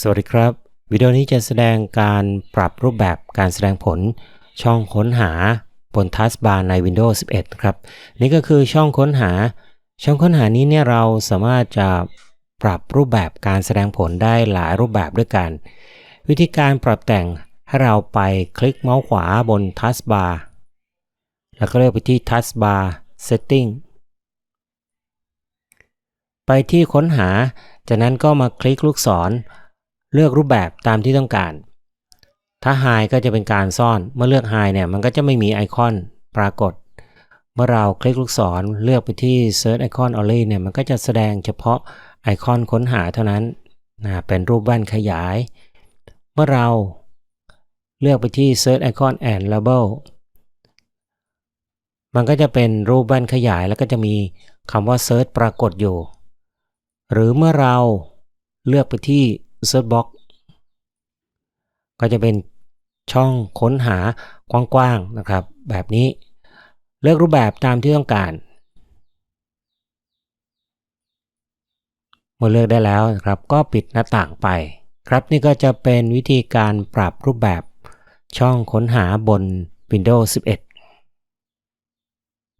สวัสดีครับ วิดีโอนี้จะแสดงการปรับรูปแบบการแสดงผล ช่องค้นหาบนทัสบาร์ใน Windows 11 ครับ นี่ก็คือช่องค้นหา ช่องค้นหานี้เนี่ยเราสามารถจะปรับรูปแบบการแสดงผลได้หลายรูปแบบด้วยกัน วิธีการปรับแต่งให้เราไปคลิกเมาส์ขวาบนทัสบาร์แล้วก็เลือกไปที่ทัสบาร์ Setting ไปที่ค้นหา จากนั้นก็มาคลิกลูกศร เลือกรูปแบบตามที่ต้องการ ถ้า Hide ก็จะเป็นการซ่อน เมื่อเลือก Hide เนี่ยมันก็จะไม่มีไอคอนปรากฏ เมื่อเราคลิกลูกศรเลือกไปที่ Search Icon Only เนี่ยมันก็จะแสดงเฉพาะไอคอนค้นหาเท่านั้นนะเป็นรูปแว่นขยาย เมื่อเราเลือกไปที่ Search Icon and Label มันก็จะเป็นรูปแว่นขยายแล้วก็จะมีคำว่า Search ปรากฏอยู่ หรือเมื่อเราเลือกไปที่ Search Box ก็จะเป็นช่องค้นหากว้างๆนะครับ แบบนี้เลือกรูปแบบตามที่ต้องการ เมื่อเลือกได้แล้วนะครับ ก็ปิดหน้าต่างไป ครับนี่ก็จะเป็นวิธีการปรับรูปแบบช่องค้นหาบน Windows 11